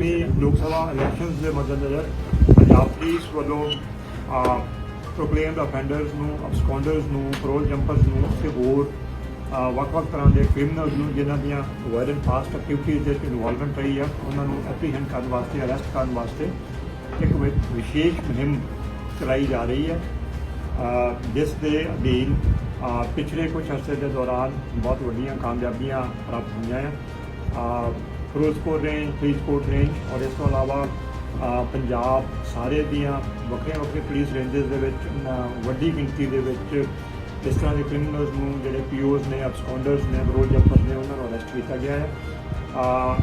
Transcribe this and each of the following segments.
ਲੋਕ ਸਭਾ ਇਲੈਕਸ਼ਨਸ ਦੇ ਮੱਦੇਨਜ਼ਰ ਪੰਜਾਬ ਪੁਲਿਸ ਵੱਲੋਂ ਪ੍ਰੋਕਲੇਮਡ ਅਫੈਂਡਰਸ ਨੂੰ ਅਬਸਕੌਂਡਰਸ ਨੂੰ ਪਰੋਲ ਜੰਪਰਸ ਨੂੰ ਤੇ ਹੋਰ ਵੱਖ-ਵੱਖ ਤਰ੍ਹਾਂ ਦੇ ਕ੍ਰਿਮੀਨਲਸ ਨੂੰ ਜਿਨ੍ਹਾਂ ਦੀਆਂ ਵਾਇਲੈਂਟ ਪਾਸਟ ਐਕਟੀਵਿਟੀਜ਼ ਦੇ ਇਨਵੋਲਵਮੈਂਟ ਰਹੀ ਆ, ਉਹਨਾਂ ਨੂੰ ਐਪਰੀਹੈਂਡ ਕਰਨ ਵਾਸਤੇ ਅਰੈਸਟ ਕਰਨ ਵਾਸਤੇ ਇੱਕ ਵਿ- ਵਿਸ਼ੇਸ਼ ਮੁਹਿੰਮ ਚਲਾਈ ਜਾ ਰਹੀ ਹੈ ਜਿਸ ਦੇ ਅਧੀਨ ਪਿਛਲੇ ਕੁਝ ਹਫ਼ਤੇ ਦੇ ਦੌਰਾਨ ਬਹੁਤ ਵੱਡੀਆਂ ਕਾਮਯਾਬੀਆਂ ਪ੍ਰਾਪਤ ਹੋਈਆਂ ਆ। ਫਿਰੋਜ਼ਪੁਰ ਰੇਂਜ ਫਰੀਦਕੋਟ ਰੇਂਜ ਔਰ ਇਸ ਤੋਂ ਇਲਾਵਾ ਪੰਜਾਬ ਸਾਰੇ ਦੀਆਂ ਵੱਖਰੇ ਵੱਖਰੇ ਪੁਲਿਸ ਰੇਂਜਸ ਦੇ ਵਿੱਚ ਵੱਡੀ ਗਿਣਤੀ ਦੇ ਵਿੱਚ ਇਸ ਤਰ੍ਹਾਂ ਦੇ ਕ੍ਰਿਮੀਨਲਸ ਨੂੰ ਜਿਹੜੇ ਪੀਓਜ਼ ਨੇ ਅਬਸਕੌਂਡਰਸ ਨੇ ਰੋਲ ਜੰਪਰਸ ਨੇ ਉਹਨਾਂ ਨੂੰ ਅਰੈਸਟ ਕੀਤਾ ਗਿਆ ਹੈ। ਅਹ,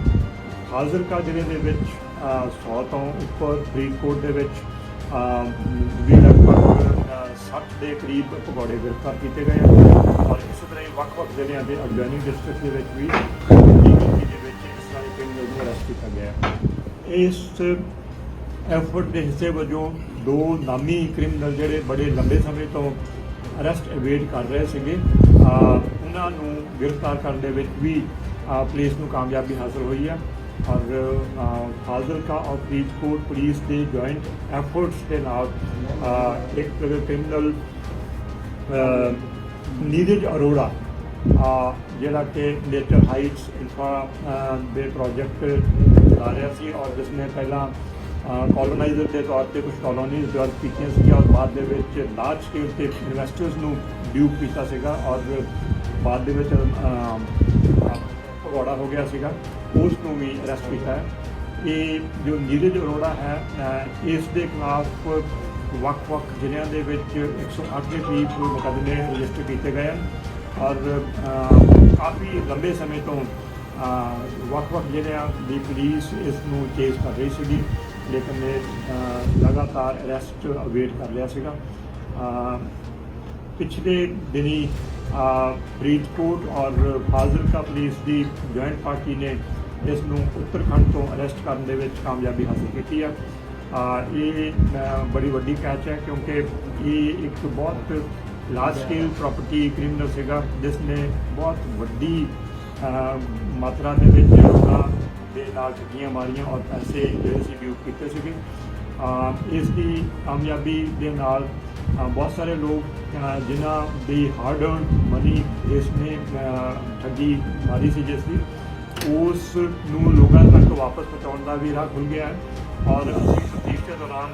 ਫਾਜ਼ਿਲਕਾ ਜ਼ਿਲ੍ਹੇ ਦੇ ਵਿੱਚ ਅਹ, 100 ਤੋਂ ਉੱਪਰ ਫਰੀਦਕੋਟ ਦੇ ਵਿੱਚ ਵੀ ਲਗਭਗ ਅਹ, 60 ਦੇ ਕਰੀਬ ਪਕੌੜੇ ਗ੍ਰਿਫਤਾਰ ਕੀਤੇ ਗਏ ਹਨ। ਔਰ ਇਸੇ ਤਰ੍ਹਾਂ ਹੀ ਵੱਖ-ਵੱਖ ਜ਼ਿਲ੍ਹਿਆਂ ਦੇ ਅਰਗੈਨਿਕ ਡਿਸਟ੍ਰਿਕਟ ਦੇ ਵਿੱਚ ਵੀ ਕ੍ਰਿਮੀਨਲ ਕੀਤਾ ਗਿਆ ਇਸ ਐਫਰਟ ਦੇ ਹਿੱਸੇ ਵਜੋਂ ਦੋ ਨਾਮੀ ਕ੍ਰਿਮੀਨਲ ਜਿਹੜੇ ਬੜੇ ਲੰਬੇ ਸਮੇਂ ਤੋਂ ਅਰੈਸਟ ਅਵੇਟ ਕਰ ਰਹੇ ਸੀਗੇ। ਉਹਨਾਂ ਨੂੰ ਗ੍ਰਿਫਤਾਰ ਕਰਨ ਦੇ ਵਿੱਚ ਵੀ ਪੁਲਿਸ ਨੂੰ ਕਾਮਯਾਬੀ ਹਾਸਲ ਹੋਈ ਹੈ ਔਰ ਫਾਜ਼ਿਲਕਾ ਔਰ ਫਰੀਦਕੋਟ ਪੁਲਿਸ ਦੇ ਜੁਆਇੰਟ ਐਫਰਟਸ ਦੇ ਨਾਲ ਇੱਕ ਕ੍ਰਿਮੀਨਲ ਨੀਰਜ ਅਰੋੜਾ ਜਿਹੜਾ ਕਿ ਨੇਚਰ ਹਾਈਟਸ ਇਨਫਰਾ ਦੇ ਪ੍ਰੋਜੈਕਟ ਚਲਾ ਰਿਹਾ ਸੀ ਔਰ ਜਿਸ ਨੇ ਪਹਿਲਾਂ ਕੋਲੋਨਾਈਜ਼ਰ ਦੇ ਤੌਰ ਤੇ ਕੁਝ ਕਾਲੋਨੀਜ਼ ਡਿਵੈਲਪ ਕੀਤੀਆਂ ਸੀ ਔਰ ਬਾਅਦ ਦੇ ਵਿੱਚ ਲਾਰਜ ਸਕੇਲ ਤੇ ਇਨਵੈਸਟਰਸ ਨੂੰ ਡਿਊਪ ਕੀਤਾ ਸੀਗਾ ਔਰ ਬਾਅਦ ਦੇ ਵਿੱਚ ਭਗੌੜਾ ਹੋ ਗਿਆ ਸੀਗਾ ਉਸ ਨੂੰ ਵੀ ਅਰੈਸਟ ਕੀਤਾ ਹੈ। ਇਹ ਜੋ ਨੀਰਜ ਅਰੋੜਾ ਹੈ ਇਸ ਦੇ ਖਿਲਾਫ ਵੱਖ-ਵੱਖ ਜ਼ਿਲ੍ਹਿਆਂ ਦੇ ਵਿੱਚ 108 ਦੇ ਕਰੀਬ ਮੁਕੱਦਮੇ ਰਜਿਸਟਰ ਕੀਤੇ ਗਏ ਹਨ। ਔਰ ਕਾਫੀ ਲੰਬੇ ਸਮੇਂ ਤੋਂ ਵੱਖ-ਵੱਖ ਜ਼ਿਲ੍ਹਿਆਂ ਦੀ ਪੁਲਿਸ ਇਸ ਨੂੰ ਚੇਸ ਕਰ ਰਹੀ ਸੀਗੀ, ਲੇਕਿਨ ਇਹ ਲਗਾਤਾਰ ਅਰੈਸਟ ਅਵੇਟ ਕਰ ਲਿਆ ਸੀਗਾ। ਪਿਛਲੇ ਦਿਨੀ ਫਰੀਦਕੋਟ ਔਰ ਫਾਜ਼ਿਲਕਾ ਪੁਲਿਸ ਦੀ ਜੁਆਇੰਟ ਪਾਰਟੀ ਨੇ ਇਸ ਨੂੰ ਉੱਤਰਖੰਡ ਤੋਂ ਅਰੈਸਟ ਕਰਨ ਦੇ ਵਿੱਚ ਕਾਮਯਾਬੀ ਹਾਸਲ ਕੀਤੀ ਹੈ ਇਹ ਬੜੀ ਵੱਡੀ ਕੈਚ ਹੈ ਕਿਉਂਕਿ ਇਹ ਇੱਕ ਬਹੁਤ ਲਾਰਜ ਸਕੇਲ ਪ੍ਰਾਪਰਟੀ ਕ੍ਰਿਮੀਨਲ ਸੀਗਾ ਜਿਸ ਨੇ ਬਹੁਤ ਵੱਡੀ ਮਾਤਰਾ ਦੇ ਵਿੱਚ ਲੋਕਾਂ ਦੇ ਨਾਲ ਠੱਗੀਆਂ ਮਾਰੀਆਂ ਔਰ ਪੈਸੇ ਜਿਹੜੇ ਸੀ ਡਿਊਪ ਕੀਤੇ ਸੀਗੇ ਇਸ ਦੀ ਕਾਮਯਾਬੀ ਦੇ ਨਾਲ ਬਹੁਤ ਸਾਰੇ ਲੋਕ ਜਿਨ੍ਹਾਂ ਦੀ ਹਾਰਡ ਅਰਨ ਮਨੀ ਇਸ ਨੇ ਠੱਗੀ ਮਾਰੀ ਸੀ ਜਿਸ ਦੀ ਉਸ ਨੂੰ ਲੋਕਾਂ ਤੱਕ ਵਾਪਸ ਪਹੁੰਚਾਉਣ ਦਾ ਵੀ ਰਾਹ ਖੁੱਲ ਗਿਆ ਹੈ ਔਰ ਅਸੀਂ ਤਫਤੀਸ਼ ਦੇ ਦੌਰਾਨ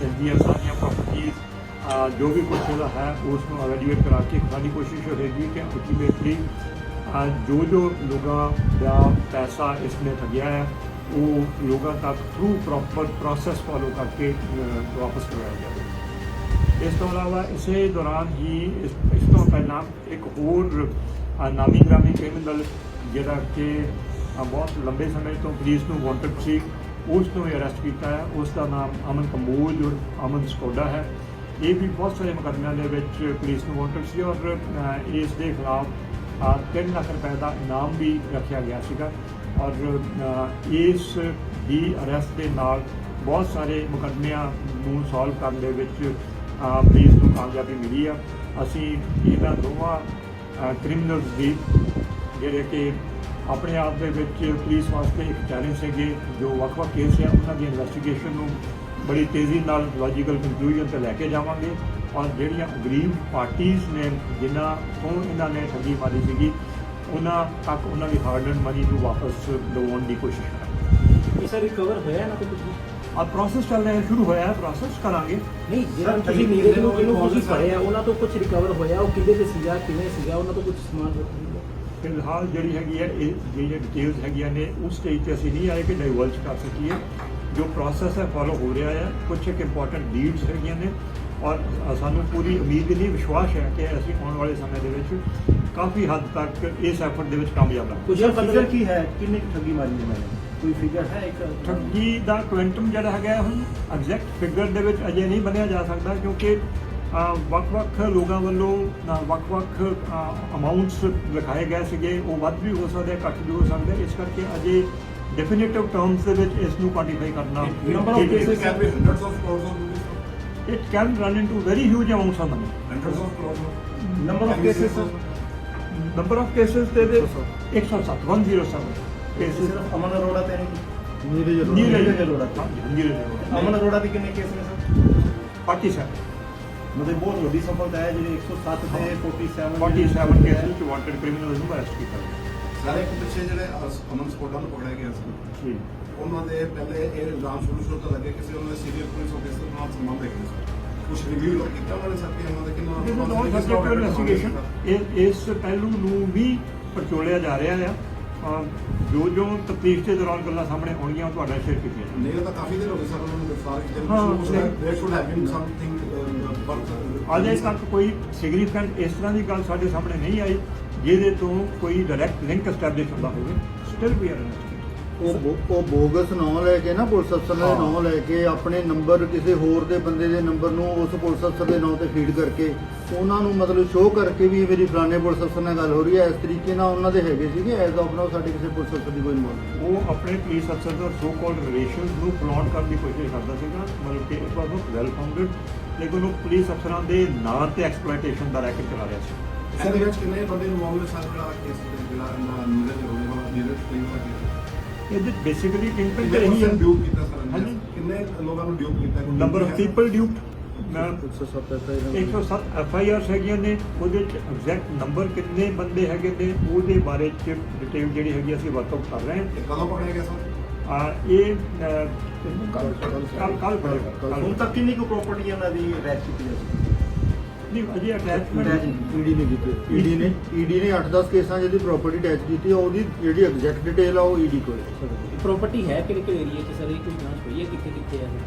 ਇਸ ਦੀਆਂ ਸਾਰੀਆਂ ਪ੍ਰਾਪਰਟੀਆਂ ਜੋ ਵੀ ਕੁਝ ਉਹਦਾ ਹੈ ਉਸ ਨੂੰ ਅਵੈਲੂਏਟ ਕਰਾ ਕੇ ਸਾਡੀ ਕੋਸ਼ਿਸ਼ ਹੋਏਗੀ ਕਿ ਅਲਟੀਮੇਟਲੀ ਜੋ ਜੋ ਲੋਕਾਂ ਦਾ ਪੈਸਾ ਇਸ ਨੇ ਠੱਗਿਆ ਹੈ ਉਹ ਲੋਕਾਂ ਤੱਕ ਥਰੂ ਪ੍ਰੋਪਰ ਪ੍ਰੋਸੈਸ ਫਾਲੋ ਕਰਕੇ ਵਾਪਸ ਕਰਵਾਇਆ ਜਾਵੇ। ਇਸ ਤੋਂ ਇਲਾਵਾ ਇਸੇ ਦੌਰਾਨ ਹੀ ਇਸ ਇਸ ਤੋਂ ਪਹਿਲਾਂ ਇੱਕ ਹੋਰ ਅ, ਨਾਮੀ ਗ੍ਰਾਮੀ ਕ੍ਰਿਮੀਨਲ ਜਿਹੜਾ ਕਿ ਬਹੁਤ ਲੰਬੇ ਸਮੇਂ ਤੋਂ ਪੁਲਿਸ ਨੂੰ ਵਾਂਟਡ ਸੀ ਉਸ ਨੂੰ ਵੀ ਅਰੈਸਟ ਕੀਤਾ ਹੈ। ਉਸ ਦਾ ਨਾਮ ਅਮਨ ਕੰਬੋਜ ਔਰ ਅਮਨ ਸਕੋਡਾ ਹੈ। ਇਹ ਵੀ ਬਹੁਤ ਸਾਰੇ ਮੁਕੱਦਮਿਆਂ ਦੇ ਵਿੱਚ ਪੁਲਿਸ ਨੂੰ ਵਾਂਟਡ ਸੀ ਔਰ ਇਸ ਦੇ ਖਿਲਾਫ ਅ, ਤਿੰਨ ਲੱਖ ਰੁਪਏ ਦਾ ਇਨਾਮ ਵੀ ਰੱਖਿਆ ਗਿਆ ਸੀਗਾ ਔਰ ਇਸ ਦੀ ਅਰੈਸਟ ਦੇ ਨਾਲ ਬਹੁਤ ਸਾਰੇ ਮੁਕੱਦਮਿਆਂ ਨੂੰ ਸੋਲਵ ਕਰਨ ਦੇ ਵਿੱਚ ਪੁਲਿਸ ਨੂੰ ਕਾਮਯਾਬੀ ਮਿਲੀ ਆ। ਅਸੀਂ ਇਹਨਾਂ ਦੋਵਾਂ ਕ੍ਰਿਮੀਨਲਸ ਦੀ ਜਿਹੜੇ ਕਿ ਆਪਣੇ ਆਪ ਦੇ ਵਿੱਚ ਪੁਲਿਸ ਵਾਸਤੇ ਇੱਕ ਚੈਲੰਜ ਸੀਗੇ ਜੋ ਵੱਖ-ਵੱਖ ਕੇਸ ਹੈ ਉਹਨਾਂ ਦੀ ਇਨਵੈਸਟੀਗੇਸ਼ਨ ਨੂੰ ਬੜੀ ਤੇਜ਼ੀ ਨਾਲ ਲੌਜੀਕਲ ਕੰਕਲੂਜਨ ਤੇ ਲੈ ਕੇ ਜਾਵਾਂਗੇ। ਔਰ ਜਿਹੜੀਆਂ ਅਗਰੀਬ ਪਾਰਟੀਆਂ ਨੇ ਜਿਨ੍ਹਾਂ ਤੋਂ ਇਹਨਾਂ ਨੇ ਠੱਗੀ ਮਾਰੀ ਸੀਗੀ ਉਹਨਾਂ ਤੱਕ ਉਹਨਾਂ ਦੀ ਹਾਰਡ ਐਂਡ ਮਨੀ ਨੂੰ ਵਾਪਸ ਦਿਵਾਉਣ ਦੀ ਕੋਸ਼ਿਸ਼ ਕਰਾਂਗੇ। ਇਹ ਸਰ ਰਿਕਵਰ ਹੋਇਆ ਨਾ ਕੁਝ? ਆ ਪ੍ਰੋਸੈਸ ਚੱਲ ਰਿਹਾ ਸ਼ੁਰੂ ਹੋਇਆ ਹੈ ਪ੍ਰੋਸੈਸ ਕਰਾਂਗੇ। ਨਹੀਂ ਜਿਹੜਾ ਤੁਸੀਂ ਨੀਰਜ ਨੂੰ ਕਿਹਨੂੰ ਤੁਸੀਂ ਫੜਿਆ ਉਹਨਾਂ ਤੋਂ ਕੁਝ ਰਿਕਵਰ ਹੋਇਆ ਉਹ ਕਿਹਦੇ ਤੇ ਸੀਗਾ ਕਿਵੇਂ ਸੀਗਾ ਉਹਨਾਂ ਤੋਂ ਕੁਝ ਸਮਾਨ ਫਿਲਹਾਲ ਜਿਹੜੀ ਹੈਗੀ ਹੈ ਇਹ ਜਿਹੜੀਆਂ ਡਿਟੇਲਸ ਹੈਗੀਆਂ ਨੇ ਉਸ ਸਟੇਜ ਤੇ ਅਸੀਂ ਨਹੀਂ ਆਏ ਕਿ ਡਾਈਵਰਜ ਕਰ ਸਕੀਏ। ਜੋ ਪ੍ਰੋਸੈਸ ਹੈ ਫਾਲੋ ਹੋ ਰਿਹਾ ਹੈ ਕੁਝ ਇੱਕ ਇੰਪੋਰਟੈਂਟ ਲੀਡਸ ਹੈਗੀਆਂ ਨੇ ਔਰ ਸਾਨੂੰ ਪੂਰੀ ਉਮੀਦ ਨਹੀਂ ਵਿਸ਼ਵਾਸ ਹੈ ਕਿ ਅਸੀਂ ਆਉਣ ਵਾਲੇ ਸਮੇਂ ਦੇ ਵਿੱਚ ਕਾਫੀ ਹੱਦ ਤੱਕ ਇਸ ਐਫਰਟ ਦੇ ਵਿੱਚ ਕਾਮਯਾਬ ਰਹਾਂਗੇ ਕੁਝ ਫਿਗਰ ਕੀ ਹੈ ਕਿੰਨੇ ਠੱਗੀ ਮਾਰੀ ਹੈ ਮੈਨੇ ਕੋਈ ਫਿਗਰ ਹੈ ਇੱਕ ਠੱਗੀ ਦਾ ਕੁਐਂਟਮ ਜਿਹੜਾ ਹੈਗਾ ਹੈ, ਹੁਣ ਐਗਜ਼ੈਕਟ ਫਿਗਰ ਦੇ ਵਿੱਚ ਅਜੇ ਨਹੀਂ ਬਣਿਆ ਜਾ ਸਕਦਾ ਕਿਉਂਕਿ ਵੱਖ-ਵੱਖ ਲੋਕਾਂ ਵੱਲੋਂ ਵੱਖ-ਵੱਖ ਅਮਾਉਂਟਸ ਲਿਖਾਏ ਗਏ ਸੀਗੇ ਉਹ ਵੱਧ ਵੀ ਹੋ ਸਕਦੇ ਘੱਟ ਵੀ ਹੋ ਸਕਦੇ ਇਸ ਕਰਕੇ ਅਜੇ ਡੈਫੀਨਿਟਿਵ ਟਰਮਸ ਦੇ ਵਿੱਚ ਇਸ ਨੂੰ ਕੁਆਂਟੀਫਾਈ ਕਰਨਾ number of difficult cases ਹੈ। can be hundreds of crores of rupees it can run into very huge amounts of money hundreds of crores of Number of cases, sir? number of cases ਦੇ ਵਿੱਚ 107 107 cases ਸਿਰਫ ਅਮਨ ਅਰੋੜਾ ਤੇ ਨਹੀਂ ਨੀਰਜ ਨੀਰਜ ਅਰੋੜਾ। ਨੀਰਜ ਅਰੋੜਾ ਅਮਨ ਅਰੋੜਾ ਦੇ ਕਿੰਨੇ case ਨੇ sir party ਸਾਹਿਬ ਮਤਲਬ ਬਹੁਤ ਵੱਡੀ ਸਫਲਤਾ ਹੈ ਜਿਹੜੇ 107 ਤੇ 47 47 ਕੇਸ ਵਿੱਚ ਵਾਂਟਡ ਕ੍ਰਿਮੀਨਲ ਨੂੰ ਅਰੈਸਟ ਕੀਤਾ ਗਿਆ ਸਾਰੇ ਪਿੱਛੇ ਜਿਹੜੇ ਅਮਨ ਸਕੋਟਾ ਨੂੰ ਪਕੜਿਆ ਗਿਆ ਸੀ ਉਹਨਾਂ ਦੇ ਪਹਿਲੇ ਇਹ ਇਲਜ਼ਾਮ ਸ਼ੁਰੂ ਸ਼ੁਰੂ ਤੋਂ ਲੱਗੇ ਕਿਸੇ ਉਹਨਾਂ ਦੇ ਸੀਨੀਅਰ ਪੁਲਿਸ ਅਫਸਰ ਨਾਲ ਸੰਬੰਧ ਹੈਗੇ ਸੀ। ਕੁਝ ਰਿਵਿਊ ਕੀਤਾ ਉਹਨਾਂ ਨੇ ਕਿ ਉਹਨਾਂ ਦੇ ਕਿੰਨਾ investigation. ਇਹ ਇਸ ਪਹਿਲੂ ਨੂੰ ਵੀ ਪਰਚੋਲਿਆ ਜਾ ਰਿਹਾ ਆ। ਅਹ ਜੋ ਜੋ ਤਫਤੀਸ਼ ਦੇ ਦੌਰਾਨ ਗੱਲਾਂ ਸਾਹਮਣੇ ਆਉਣਗੀਆਂ ਉਹ ਤੁਹਾਡਾ ਸ਼ੇਅਰ ਕੀਤੀਆਂ। ਨਹੀਂ ਤਾਂ ਕਾਫੀ ਦੇਰ ਹੋ ਗਈ ਸਰ ਉਹਨਾਂ ਨੂੰ ਗ੍ਰਿਫਤਾਰ ਕੀਤੇ ਹਾਂ, there should have been something ਅਜੇ ਤੱਕ ਕੋਈ ਸਿਗਨੀਫੀਕੈਂਟ ਇਸ ਤਰ੍ਹਾਂ ਦੀ ਗੱਲ ਸਾਡੇ ਸਾਹਮਣੇ ਨਹੀਂ ਆਈ। ਜਿਹਦੇ ਤੋਂ ਕੋਈ ਡਾਇਰੈਕਟ ਲਿੰਕ ਐਸਟੈਬਲਿਸ਼ ਹੁੰਦਾ ਹੋਵੇ ਸਟਿਲ ਵੀ ਆਰ ਉਹ ਬੋ- ਉਹ ਬੋਗਸ ਨਾਂ ਲੈ ਕੇ ਨਾ ਪੁਲਿਸ ਅਫਸਰ ਦੇ ਹਾਂ। ਨਾਂ ਲੈ ਕੇ ਆਪਣੇ ਨੰਬਰ ਕਿਸੇ ਹੋਰ ਦੇ ਬੰਦੇ ਦੇ ਨੰਬਰ ਨੂੰ ਉਸ ਪੁਲਿਸ ਅਫਸਰ ਦੇ ਨਾਂ ਤੇ ਫੀਡ ਕਰਕੇ ਉਹਨਾਂ ਨੂੰ ਮਤਲਬ ਸ਼ੋਅ ਕਰਕੇ ਵੀ ਮੇਰੀ ਫਲਾਣੇ ਪੁਲਿਸ ਅਫਸਰ ਨਾਲ ਗੱਲ ਹੋ ਰਹੀ ਹੈ। ਇਸ ਤਰੀਕੇ ਨਾਲ ਉਹਨਾਂ ਦੇ ਹੈਗੇ ਸੀਗੇ ਐਜ਼ ਆਫ ਨਾਓ ਸਾਡੇ ਕਿਸੇ ਪੁਲਿਸ ਅਫਸਰ ਦੀ ਕੋਈ ਇਨਵੋਲਵ ਉਹ ਆਪਣੇ ਪੁਲਿਸ ਅਫਸਰ ਦਾ ਸੋ ਕਾਲਡ ਰਿਲੇਸ਼ਨਸ ਨੂੰ ਫਲੌਂਟ ਕਰਨ ਦੀ ਕੋਸ਼ਿਸ਼ ਕਰਦਾ ਸੀਗਾ ਮਤਲਬ ਕਿ it was not well founded ਲੇਕਿਨ ਉਹ ਪੁਲਿਸ ਅਫਸਰਾਂ ਦੇ ਨਾਂ ਤੇ ਐਕਸਪਲੋਇਟੇਸ਼ਨ ਦਾ ਰੈਕਟ ਚਲਾ ਰਿਹਾ ਸੀ। ਸਰ ਵਿੱਚ ਕਿੰਨੇ ਬੰਦੇ ਇਨਵੋਲਵ ਸਰ ਜਿਹੜਾ ਕੇਸ ਜਿਹੜਾ ਇਹਨਾਂ ਨੀਰਜ ਵਾਲਾ ਨੀਰਜ ਕਲੀਨ ਦਾ ਕੇਸ ਇਹਦੇ ਬੇਸਿਕਲੀ ਕਿੰਪਲ ਤੇ ਇਹੀ ਪਰਸਨ ਹੈ ਡਿਊਪ ਕੀਤਾ ਸਰ ਹਾਂਜੀ। ਕਿੰਨੇ ਲੋਕਾਂ ਨੂੰ ਡਿਊਪ ਕੀਤਾ? ਨੰਬਰ ਆਫ ਪੀਪਲ ਡਿਊਟ ਮੈਂ 107 ਐਸਆਈ 107 ਐਫ ਆਈ ਆਰਸ ਹੈਗੀਆਂ ਨੇ ਉਹਦੇ ਚ ਐਗਜ਼ੈਕਟ ਨੰਬਰ ਕਿੰਨੇ ਬੰਦੇ ਹੈਗੇ ਨੇ ਉਹਦੇ ਬਾਰੇ ਚ ਡਿਟੇਲ ਜਿਹੜੀ ਹੈਗੀ ਅਸੀਂ ਵਰਕਆਊਟ ਕਰ ਰਹੇ ਹਾਂ। ਇਹ ਕਦੋਂ ਪਕੜਿਆ ਗਿਆ ਸਰ? ਆ ਇਹ ਕੱਲ ਕੱਲ ਕੱਲ ਹੁਣ ਕੱਲ ਤੱਕ ਕਿੰਨੀ ਕੁ ਪ੍ਰਾਪਰਟੀ ਇਹਨਾਂ ਦੀ ਰੈਕ ਕੀਤੀ ਹੈ ਨਹੀਂ ਅਜੇ ਅਟੈਚਮੈਂਟ ਈਡੀ ਨੇ ਕੀਤੀ। ਈਡੀ ਨੇ ਈਡੀ ਨੇ 8-10 ਕੇਸਾਂ ਜਿਹਦੀ ਪ੍ਰਾਪਰਟੀ ਅਟੈਚ ਕੀਤੀ ਆ, ਉਹਦੀ ਜਿਹੜੀ ਐਗਜ਼ੈਕਟ ਡਿਟੇਲ ਆ ਉਹ ਈਡੀ ਕੋਲ ਹੈ। ਪ੍ਰਾਪਰਟੀ ਹੈ ਕਿਹੜੇ ਕਿਹੜੇ ਏਰੀਆ 'ਚ ਸਰ? ਇਹ ਕੋਈ ਜਾਂਚ ਹੋਈ ਹੈ ਕਿੱਥੇ ਕਿੱਥੇ ਹੈ ਇਹ?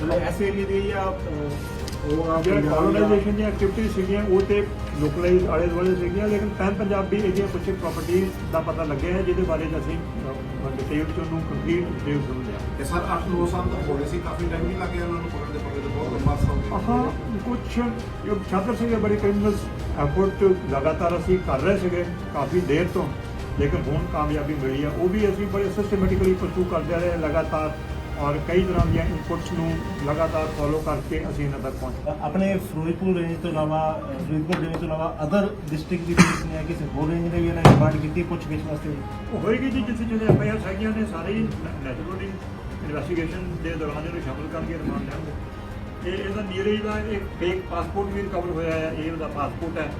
ਮਤਲਬ ਐਸ ਏਰੀਆ ਦੀ ਜਾਂ ਅਹ, ਉਹ ਆ ਜਿਹੜਾ ਪੰਜਾਬ ਦਾ- ਕਲੋਨਾਈਜੇਸ਼ਨ ਦੀਆਂ ਐਕਟੀਵਿਟੀਜ਼ ਸੀਗੀਆਂ ਉਹ ਤੇ ਲੋਕਲਾਈਜ਼ ਆਲੇ ਦੁਆਲੇ ਸੀਗੀਆਂ ਲੇਕਿਨ ਪੈਨ ਪੰਜਾਬੀ ਇਹਦੀਆਂ ਕੁਝ ਪ੍ਰਾਪਰਟੀ ਦਾ ਪਤਾ ਲੱਗਿਆ ਹੈ ਜਿਹਦੇ ਬਾਰੇ 'ਚ ਅਸੀਂ ਡਿਟੇਲ ਚ ਉਹਨੂੰ ਕੰਪਲੀਟ ਡਿਟੇਲ ਸਮਝਿਆ ਇਹ ਸਰ 8-9 ਸਾਲ ਤੱਕ ਹੋ ਗਏ ਸੀ ਕਾਫੀ ਟਾਈਮ ਨਹੀਂ ਲੱਗਿਆ ਉਹਨਾਂ ਨੂੰ ਪਕੜਦੇ ਪਕੜਦੇ ਬਹੁਤ ਲੰਬਾ ਸਮਾਂ ਹੋ ਗਿਆ। ਹਾਂ ਕੁਝ ਜੋ ਛਾਤਰ ਸੀਗੇ ਬੜੇ ਕ੍ਰਿਮੀਨਲਸ ਐਫਰਟ ਲਗਾਤਾਰ ਅਸੀਂ ਕਰ ਰਹੇ ਸੀਗੇ ਕਾਫੀ ਦੇਰ ਤੋਂ ਲੇਕਿਨ ਹੁਣ ਕਾਮਯਾਬੀ ਮਿਲੀ ਆ। ਉਹ ਵੀ ਅਸੀਂ ਬੜੇ ਸਿਸਟਮੈਟਿਕਲੀ ਪਰਸੂ ਕਰਦੇ ਰਹੇ ਲਗਾਤਾਰ ਔਰ ਕਈ ਤਰ੍ਹਾਂ ਦੀਆਂ ਇਨਪੁਟਸ ਨੂੰ ਲਗਾਤਾਰ ਫੋਲੋ ਕਰਕੇ ਅਸੀਂ ਇਹਨਾਂ ਤੱਕ ਪਹੁੰਚੇ। ਆਪਣੇ ਫਿਰੋਜ਼ਪੁਰ ਰੇਂਜ ਤੋਂ ਇਲਾਵਾ ਫਰੀਦਕੋਟ ਰੇਂਜ ਤੋਂ ਇਲਾਵਾ ਅਦਰ ਡਿਸਟ੍ਰਿਕਟ ਦੀ ਪੁਲਿਸ ਨੇ ਕਿਸੇ ਹੋਰ ਰੇਂਜ ਨੇ ਵੀ ਇਹਨਾਂ ਦੀ ਡਿਮਾਂਡ ਕੀਤੀ ਪੁੱਛ ਗਿੱਛ ਵਾਸਤੇ ਉਹ ਹੋਏਗੀ ਜੀ ਜਿੱਥੇ ਜਿਹੜੇ ਐਫ ਆਈ ਆਰ ਹੈਗੀਆਂ ਨੇ ਸਾਰੇ ਨੈਚੁਰਲੀ ਇਨਵੈਸਟੀਗੇਸ਼ਨ ਦੇ ਦੌਰਾਨ ਇਹਨੂੰ ਸ਼ਾਮਲ ਕਰਕੇ ਰਿਮਾਂਡ ਲੈਣਗੇ। ਇਹ ਇਹਦਾ ਨੀਰਜ ਦਾ ਇੱਕ ਫੇਕ ਪਾਸਪੋਰਟ ਵੀ ਰਿਕਵਰ ਹੋਇਆ ਹੈ ਇਹ ਉਹਦਾ ਪਾਸਪੋਰਟ ਹੈ।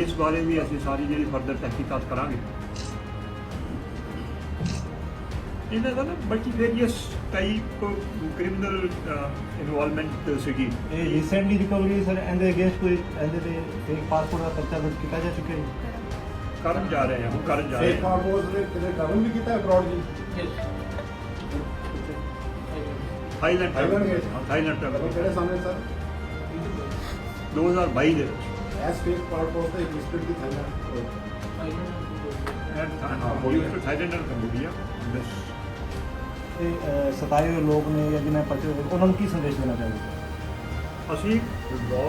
ਇਸ ਬਾਰੇ ਵੀ ਅਸੀਂ ਸਾਰੀ ਜਿਹੜੀ ਫਰਦਰ ਤਹਿਕੀਕਾਤ ਕਰਾਂਗੇ। ਇਹਨਾਂ ਦਾ ਨਾ ਮਲਟੀਵੇਰੀਅਸ ਟਾਈਪ ਕ੍ਰਿਮੀਨਲ ਇਨਵੋਲਵਮੈਂਟ ਸੀਗੀ। ਇਹ ਰੀਸੈਂਟਲੀ ਰਿਕਵਰੀ ਸਰ ਇਹਦੇ ਅਗੇਂਸਟ ਕੋਈ ਇਹਦੇ ਤੇ ਫੇਕ ਪਾਸਪੋਰਟ ਦਾ ਪਰਚਾ ਦਰਜ ਕੀਤਾ ਜਾ ਚੁੱਕਿਆ ਹੈ ਕਰਨ ਜਾ ਰਹੇ ਹਾਂ ਕਰਨ ਜਾ ਰਹੇ ਫੇਕ ਹਾਂ ਕਾਰਡਸ ਨੇ ਕਿਤੇ ਕਰਨ ਵੀ ਕੀਤਾ ਅਬਰੋਡ ਜੀ? ਥਾਈਲੈਂਡ ਗਏ ਸੀ। ਥਾਈਲੈਂਡ ਟਰੈਵਲ ਕਿਹੜੇ ਸਾਹਮਣੇ ਸਰ 2022 ਦੇ ਵਿੱਚ ਐਸ ਫੇਕ ਪਾਸਪੋਰਟ ਤੇ ਲਿਸਟਡ ਦੀ ਥਾਈਲੈਂਡ ਐਂਡ ਹਾਂ ਪੁਲਿਸ ਤੋਂ ਥਾਈਲੈਂਡ ਨਾਲ ਕੰਬੋਡੀਆ ਤੇ ਅਹ, ਸਤਾਏ ਹੋਏ ਲੋਕ ਨੇ ਜਾਂ ਜਿਨ੍ਹਾਂ ਪਰਚੇ ਹੋਏ, ਉਹਨਾਂ ਨੂੰ ਕੀ ਸੰਦੇਸ਼ ਦੇਣਾ ਚਾਹੁੰਦੇ ਅਸੀਂ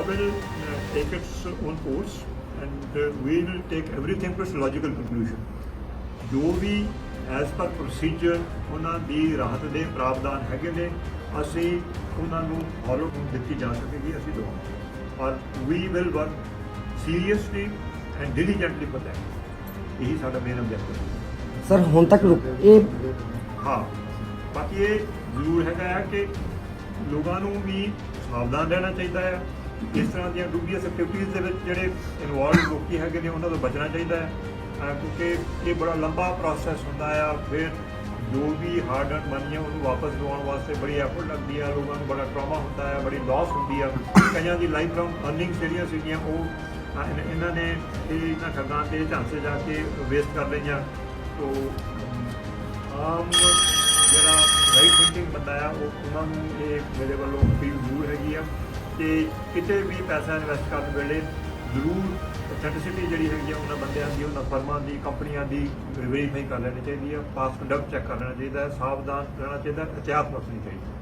will uh, take its own course and uh, we will take everything to its logical conclusion. ਜੋ ਵੀ ਐਸ ਪਰ ਪ੍ਰੋਸੀਜਰ ਉਹਨਾਂ ਦੀ ਰਾਹਤ ਦੇ ਪ੍ਰਾਵਧਾਨ ਹੈਗੇ ਨੇ। ਅਸੀਂ ਉਹਨਾਂ ਨੂੰ ਫਾਲੋ ਦਿੱਤੀ ਜਾ ਸਕੇਗੀ ਅਸੀਂ ਦਵਾਂਗੇ। ਔਰ we will work seriously and diligently for that ਇਹੀ ਸਾਡਾ ਮੇਨ ਆਬਜੈਕਟਿਵ ਹੈ। ਸਰ ਹੁਣ ਤੱਕ ਇਹ ਹਾਂ। ਬਾਕੀ ਇਹ ਜ਼ਰੂਰ ਹੈਗਾ ਹੈ ਕਿ ਲੋਕਾਂ ਨੂੰ ਵੀ ਸਾਵਧਾਨ ਰਹਿਣਾ ਚਾਹੀਦਾ ਹੈ। ਇਸ ਤਰ੍ਹਾਂ ਦੀਆਂ ਡੂਬੀਆਂ ਐਕਟੀਵਿਟੀਜ਼ ਦੇ ਵਿੱਚ ਜਿਹੜੇ ਇਨਵੋਲਵ ਲੋਕੀ ਹੈਗੇ ਨੇ ਉਹਨਾਂ ਤੋਂ ਬਚਣਾ ਚਾਹੀਦਾ ਹੈ। ਅਹ ਕਿਉਂਕਿ ਇਹ ਬੜਾ ਲੰਬਾ ਪ੍ਰੋਸੈਸ ਹੁੰਦਾ ਆ, ਫਿਰ ਜੋ ਵੀ ਹਾਰਡ ਅਰਨ ਮਨੀ ਹੈ ਉਹਨੂੰ ਵਾਪਸ ਦਿਵਾਉਣ ਵਾਸਤੇ ਬੜੀ ਐਫਰਟ ਲੱਗਦੀ ਆ, ਲੋਕਾਂ ਨੂੰ ਬੜਾ ਟਰਾਮਾ ਹੁੰਦਾ ਹੈ ਬੜੀ ਲਾਸ ਹੁੰਦੀ ਆ। ਕਈਆਂ ਦੀ ਲਾਈਫ ਲੌਂਗ ਅਰਨਿੰਗ ਜਿਹੜੀਆਂ ਸੀਗੀਆਂ, ਉਹ ਅਹ ਇਹਨਾਂ ਨੇ ਇਹਨਾਂ ਠੱਗਾਂ ਤੇ ਝਾਂਸੇ ਜਾ ਕੇ ਵੇਸਟ ਕਰ ਲਈਆਂ। ਤੋ, ਆਮ ਜਿਹੜਾ ਰਾਈਟ ਥਿੰਕਿੰਗ ਬੰਦਾ ਆ, ਉਹ ਉਹਨਾਂ ਨੂੰ ਇਹ ਮੇਰੇ ਵੱਲੋਂ ਅਪੀਲ ਜ਼ਰੂਰ ਹੈਗੀ ਆ ਕਿ ਕਿਤੇ ਵੀ ਪੈਸਾ ਇਨਵੈਸਟ ਕਰਨ ਵੇਲੇ ਜ਼ਰੂਰ ਅਥੈਂਟਿਸਿਟੀ ਜਿਹੜੀ ਹੈਗੀ ਆ ਉਹਨਾਂ ਬੰਦਿਆਂ ਦੀ ਉਹਨਾਂ ਫਰਮਾਂ ਦੀ ਕੰਪਨੀਆਂ ਦੀ ਵੈਰੀਫਾਈ ਕਰ ਲੈਣੀ ਚਾਹੀਦੀ ਆ ਪਾਸ ਕੰਡਕਟ ਚੈੱਕ ਕਰ ਲੈਣਾ ਚਾਹੀਦਾ ਸਾਵਧਾਨ ਰਹਿਣਾ ਚਾਹੀਦਾ ਹੈ, ਅਹਿਤਿਆਤ ਵਰਤਣੀ ਚਾਹੀਦੀ